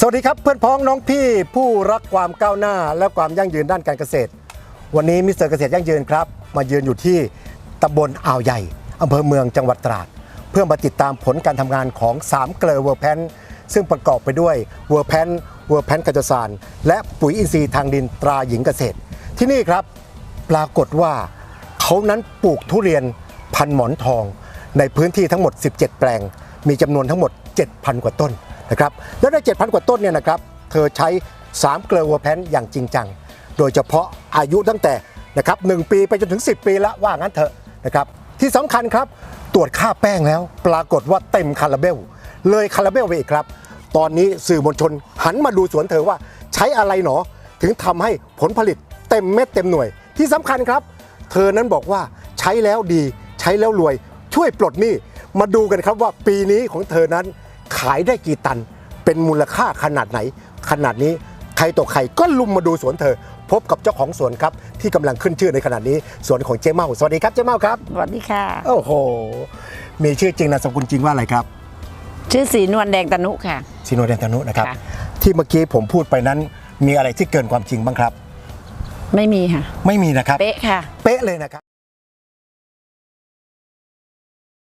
สวัสดีครับเพื่อนพ้องน้องพี่ผู้รักความก้าวหน้า และความยั่งยืนด้านการเกษตร วันนี้มิสเตอร์เกษตรยั่งยืนครับ มายืนอยู่ที่ตำบลอ่าวใหญ่อำเภอเมืองจังหวัดตราด เพื่อมาติดตามผลการทำงานของ3เกลอเวอร์แพนซึ่งประกอบไปด้วยเวอร์แพนเวอร์แพนกัจจสารและปุ๋ยอินทรีย์ทางดินตราหญิงเกษตร ที่นี่ครับปรากฏว่าเขานั้นปลูกทุเรียนพันหมอนทอง ในพื้นที่ทั้งหมด 17 แปลง มีจำนวนทั้งหมด 7,000 กว่าต้น นะครับแล้วใน7,000 กว่าต้นเนี่ยนะครับเธอใช้ 3 เกลือวัวแพนอย่างจริงจัง โดยเฉพาะอายุตั้งแต่นะครับ1ปีไปจนถึง 10 ปีละว่างั้นเถอะนะครับที่สำคัญครับตรวจค่าแป้งแล้ว ปรากฏว่าเต็มคาราเบล เลยคาราเบลไปอีกครับ ตอนนี้สื่อมวลชนหันมาดูสวนเธอว่าใช้อะไรหนอ ถึงทำให้ผลผลิตเต็มเม็ดเต็มหน่วย ที่สำคัญครับ เธอนั้นบอกว่าใช้แล้วดี ใช้แล้วรวย ช่วยปลดหนี้มาดูกันครับว่าปีนี้ของเธอนั้น ขายได้กี่ตัน เป็นมูลค่าขนาดไหน ขนาดนี้ใครต่อใครก็ลุมมาดูสวนเธอ พบกับเจ้าของสวนครับ ที่กำลังขึ้นชื่อในขณะนี้สวนของเจ๊เมาสวัสดีครับเจ๊เมาครับสวัสดีค่ะ โอ้โห มีชื่อจริงนามสกุลจริงว่าอะไรครับ ชื่อสีนวลแดงตนุค่ะซิโนเดนตานุนะครับ ค่ะ ที่เมื่อกี้ผมพูดไปนั้น มีอะไรที่เกินความจริงบ้างครับ ไม่มีค่ะ ไม่มีนะครับ เป๊ะค่ะ เป๊ะเลยนะครับ